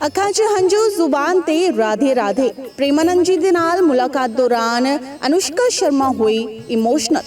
ਅੱਖਾਂ 'ਚ ਹੰਝੂ, ਜ਼ੁਬਾਨ ਤੇ ਰਾਧੇ ਰਾਧੇ। ਪ੍ਰੇਮਾਨੰਦ ਜੀ ਦੇ ਨਾਲ ਮੁਲਾਕਾਤ ਦੌਰਾਨ ਅਨੁਸ਼ਕਾ ਸ਼ਰਮਾ ਹੋਈ ਇਮੋਸ਼ਨਲ।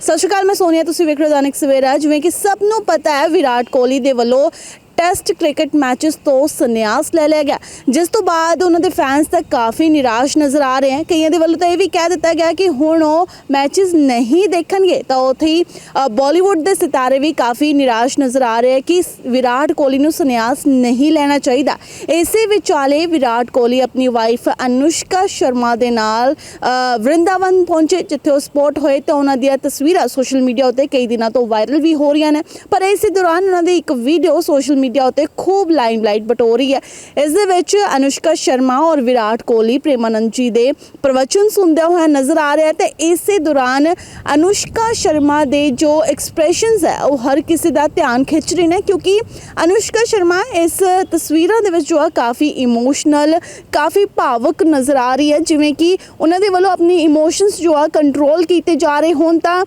ਸਤਿ ਸ਼੍ਰੀ ਅਕਾਲ, ਮੈਂ ਸੋਨੀਆ, ਤੁਸੀਂ ਵੇਖ ਰਹੇ ਹੋ ਦੈਨਿਕ ਸਵੇਰਾ। ਜਿਵੇਂ ਕਿ ਸਭ ਨੂੰ ਪਤਾ ਹੈ, ਵਿਰਾਟ ਕੋਹਲੀ ਦੇ ਵੱਲੋਂ ਟੈਸਟ ਕ੍ਰਿਕਟ ਮੈਚਸ ਤੋਂ ਸੰਨਿਆਸ ਲੈ ਲਿਆ ਗਿਆ। ਜਿਸ ਤੋਂ ਬਾਅਦ ਉਹਨਾਂ ਦੇ ਫੈਨਸ ਤਾਂ ਕਾਫੀ ਨਿਰਾਸ਼ ਨਜ਼ਰ ਆ ਰਹੇ ਹਨ। ਕਈਆਂ ਦੇ ਵੱਲੋਂ ਤਾਂ ਇਹ ਵੀ ਕਹਿ ਦਿੱਤਾ ਗਿਆ ਕਿ ਹੁਣ ਉਹ ਮੈਚਸ ਨਹੀਂ ਦੇਖਣਗੇ। ਤਾਂ ਉੱਥੇ ਹੀ ਅ, ਬਾਲੀਵੁੱਡ ਦੇ ਸਿਤਾਰੇ ਵੀ ਕਾਫੀ ਨਿਰਾਸ਼ ਨਜ਼ਰ ਆ ਰਹੇ ਹੈ ਕਿ ਵਿਰਾਟ ਕੋਹਲੀ ਨੂੰ ਸੰਨਿਆਸ ਨਹੀਂ ਲੈਣਾ ਚਾਹੀਦਾ। ਇਸੇ ਵਿਚਾਲੇ ਵਿਰਾਟ ਕੋਹਲੀ ਆਪਣੀ ਵਾਈਫ ਅਨੁਸ਼ਕਾ ਸ਼ਰਮਾ ਦੇ ਨਾਲ ਵਰਿੰਦਾਵਨ ਪਹੁੰਚੇ ਜਿੱਥੇ ਉਹ ਸਪੋਰਟ ਹੋਏ ਤਾਂ ਉਹਨਾਂ ਦੀਆਂ ਤਸਵੀਰਾਂ ਸੋਸ਼ਲ ਮੀਡੀਆ ਉੱਤੇ ਕਈ ਦਿਨਾਂ ਤੋਂ ਵਾਇਰਲ ਵੀ ਹੋ ਰਹੀਆਂ ਨੇ। ਪਰ ਇਸੇ ਦੌਰਾਨ ਉਹਨਾਂ ਦੀ ਇੱਕ ਵੀਡੀਓ ਸੋਸ਼ਲ ਮੀਡੀਆ ਉੱਤੇ ਖੂਬ ਲਾਈਮਲਾਈਟ ਬਟੋ ਰਹੀ ਹੈ। ਇਸ ਦੇ ਵਿੱਚ ਅਨੁਸ਼ਕਾ ਸ਼ਰਮਾ ਔਰ ਵਿਰਾਟ ਕੋਹਲੀ, ਪ੍ਰੇਮਾਨੰਦ ਜੀ ਦੇ ਪ੍ਰਵਚਨ ਸੁਣਦੇ ਹੋਇਆ ਨਜ਼ਰ ਆ ਰਿਹਾ ਹੈ ਤੇ ਇਸੇ ਦੌਰਾਨ ਅਨੁਸ਼ਕਾ ਸ਼ਰਮਾ ਦੇ ਜੋ ਐਕਸਪ੍ਰੈਸ਼ਨਸ ਹੈ, ਉਹ ਹਰ ਕਿਸੇ ਦਾ ਧਿਆਨ ਖਿੱਚ ਰਹੇ ਨੇ ਕਿਉਂਕਿ ਅਨੁਸ਼ਕਾ ਸ਼ਰਮਾ ਇਸ ਤਸਵੀਰਾਂ ਦੇ ਵਿੱਚ ਜੋ ਹੈ, ਕਾਫੀ ਇਮੋਸ਼ਨਲ ਕਾਫੀ ਭਾਵੁਕ ਨਜ਼ਰ ਆ ਰਹੀ ਹੈ। ਜਿਵੇਂ ਕਿ ਉਹਨਾਂ ਦੇ ਵੱਲੋਂ ਆਪਣੀ ਇਮੋਸ਼ਨਸ ਜੋ ਆ ਕੰਟਰੋਲ ਕੀਤੇ ਜਾ ਰਹੇ ਹੋਣ ਤਾਂ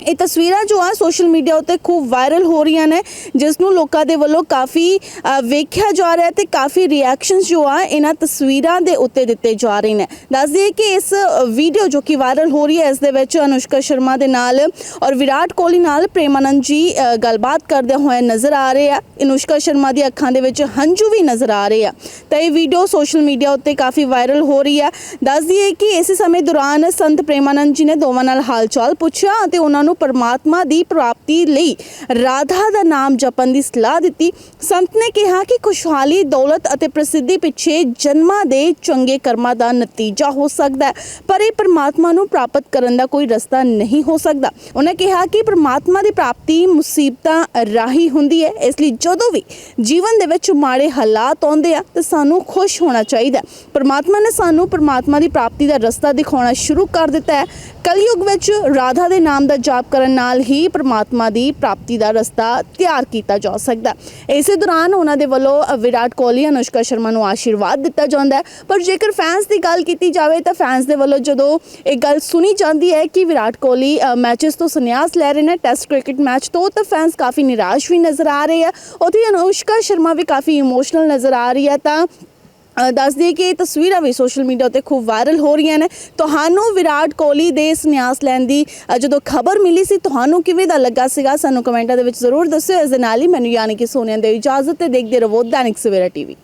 ਇਹ ਤਸਵੀਰਾਂ ਜੋ ਆ ਸੋਸ਼ਲ ਮੀਡੀਆ ਉੱਤੇ ਖੂਬ ਵਾਇਰਲ ਹੋ ਰਹੀਆਂ ਨੇ, ਜਿਸ ਨੂੰ ਲੋਕਾਂ ਦੇ ਵੱਲੋਂ ਕਾਫੀ ਵੇਖਿਆ ਜਾ ਰਿਹਾ ਤੇ ਕਾਫੀ ਰਿਐਕਸ਼ਨਸ ਜੋ ਆ ਇਹਨਾਂ ਤਸਵੀਰਾਂ ਦੇ ਉੱਤੇ ਦਿੱਤੇ ਜਾ ਰਹੇ ਨੇ। ਦੱਸ ਦਈਏ ਕਿ ਇਸ ਵੀਡੀਓ ਜੋ ਕਿ ਵਾਇਰਲ ਹੋ ਰਹੀ ਹੈ, ਇਸ ਦੇ ਵਿੱਚ ਅਨੁਸ਼ਕਾ ਸ਼ਰਮਾ ਦੇ ਨਾਲ ਔਰ ਵਿਰਾਟ ਕੋਹਲੀ ਨਾਲ ਪ੍ਰੇਮਾਨੰਦ ਜੀ ਗੱਲਬਾਤ ਕਰਦੇ ਹੋਏ ਨਜ਼ਰ ਆ ਰਹੇ ਆ। ਅਨੁਸ਼ਕਾ ਸ਼ਰਮਾ ਦੀ ਅੱਖਾਂ ਦੇ ਵਿੱਚ ਹੰਝੂ ਵੀ ਨਜ਼ਰ ਆ ਰਹੇ ਆ। ਤਾਂ ਇਹ ਵੀਡੀਓ ਸੋਸ਼ਲ ਮੀਡੀਆ ਉੱਤੇ ਕਾਫੀ ਵਾਇਰਲ ਹੋ ਰਹੀ ਹੈ। ਦੱਸ ਦਈਏ ਕਿ ਇਸੇ ਸਮੇਂ ਦੌਰਾਨ ਸੰਤ ਪ੍ਰੇਮਾਨੰਦ ਜੀ ਨੇ ਦੋਵਾਂ ਨਾਲ ਹਾਲਚਾਲ ਪੁੱਛਿਆ ਅਤੇ ਉਹਨਾਂ ਨੂੰ ਪਰਮਾਤਮਾ ਦੀ ਪ੍ਰਾਪਤੀ ਲਈ ਰਾਧਾ ਦਾ ਨਾਮ ਜਪਣ ਦੀ ਸਲਾਹ ਦਿੱਤੀ। ਸੰਤ ਨੇ ਕਿਹਾ ਕਿ ਖੁਸ਼ਹਾਲੀ, ਦੌਲਤ ਅਤੇ ਪ੍ਰਸਿੱਧੀ ਪਿੱਛੇ ਜਨਮਾਂ ਦੇ ਚੰਗੇ ਕਰਮਾਂ ਦਾ ਨਤੀਜਾ ਹੋ ਸਕਦਾ ਹੈ, ਪਰ ਇਹ ਪਰਮਾਤਮਾ ਨੂੰ ਪ੍ਰਾਪਤ ਕਰਨ ਦਾ ਕੋਈ ਰਸਤਾ ਨਹੀਂ ਹੋ ਸਕਦਾ। ਉਹਨਾਂ ਕਿਹਾ ਕਿ ਪਰਮਾਤਮਾ ਦੀ ਪ੍ਰਾਪਤੀ ਮੁਸੀਬਤਾਂ ਰਾਹੀਂ ਹੁੰਦੀ ਹੈ, ਇਸ ਲਈ ਜਦੋਂ ਵੀ ਜੀਵਨ ਦੇ ਵਿੱਚ ਮਾੜੇ ਹਾਲਾਤ ਆਉਂਦੇ ਆ, ਤਾਂ ਸਾਨੂੰ ਖੁਸ਼ ਹੋਣਾ ਚਾਹੀਦਾ ਪਰਮਾਤਮਾ ਨੇ ਸਾਨੂੰ ਪਰਮਾਤਮਾ ਦੀ ਪ੍ਰਾਪਤੀ ਦਾ ਰਸਤਾ ਦਿਖਾਉਣਾ ਸ਼ੁਰੂ ਕਰ ਦਿੱਤਾ ਹੈ। ਕਲਯੁਗ ਵਿੱਚ ਰਾਧਾ ਦੇ ਨਾਮ ਦਾ ਜਾਪ ਕਰਨ ਨਾਲ ਹੀ ਪਰਮਾਤਮਾ ਦੀ ਪ੍ਰਾਪਤੀ ਦਾ ਰਸਤਾ ਤਿਆਰ ਕੀਤਾ ਜਾ ਸਕਦਾ ਇਸੇ ਦੌਰਾਨ ਉਹਨਾਂ ਦੇ ਵੱਲੋਂ ਵਿਰਾਟ ਕੋਹਲੀ, ਅਨੁਸ਼ਕਾ ਸ਼ਰਮਾ ਨੂੰ ਆਸ਼ੀਰਵਾਦ ਦਿੱਤਾ ਜਾਂਦਾ ਹੈ। ਪਰ ਜੇਕਰ ਫੈਨਸ ਦੀ ਗੱਲ ਕੀਤੀ ਜਾਵੇ ਤਾਂ ਫੈਨਸ ਦੇ ਵੱਲੋਂ ਜਦੋਂ ਇਹ ਗੱਲ ਸੁਣੀ ਜਾਂਦੀ ਹੈ ਕਿ ਵਿਰਾਟ ਕੋਹਲੀ ਮੈਚਸ ਤੋਂ ਸੰਨਿਆਸ ਲੈ ਰਹੇ ਨੇ ਟੈਸਟ ਕ੍ਰਿਕਟ ਮੈਚ ਤੋਂ, ਤਾਂ ਫੈਨਸ ਕਾਫੀ ਨਿਰਾਸ਼ ਵੀ ਨਜ਼ਰ ਆ ਰਹੇ ਆ ਉੱਥੇ ਅਨੁਸ਼ਕਾ ਸ਼ਰਮਾ ਵੀ ਕਾਫੀ ਇਮੋਸ਼ਨਲ ਨਜ਼ਰ ਆ ਰਹੀ ਹੈ ਤਾਂ ਦੱਸ ਦਈਏ ਕਿ ਇਹ ਤਸਵੀਰਾਂ ਵੀ ਸੋਸ਼ਲ ਮੀਡੀਆ ਉੱਤੇ ਖੂਬ ਵਾਇਰਲ ਹੋ ਰਹੀਆਂ ਨੇ। ਤੁਹਾਨੂੰ ਵਿਰਾਟ ਕੋਹਲੀ ਦੇ ਸੰਨਿਆਸ ਲੈਣ ਦੀ ਅ, ਜਦੋਂ ਖਬਰ ਮਿਲੀ ਸੀ ਤੁਹਾਨੂੰ ਕਿਵੇਂ ਦਾ ਲੱਗਾ ਸੀਗਾ? ਸਾਨੂੰ ਕਮੈਂਟਾਂ ਦੇ ਵਿੱਚ ਜ਼ਰੂਰ ਦੱਸਿਓ। ਇਸ ਦੇ ਨਾਲ ਹੀ ਮੈਨੂੰ ਯਾਨੀ ਕਿ ਸੋਨੀਆ ਦੇ ਇਜਾਜ਼ਤ ਤੇ ਦੇਖਦੇ ਰਹੋ ਦੈਨਿਕ ਸਵੇਰਾ ਟੀਵੀ।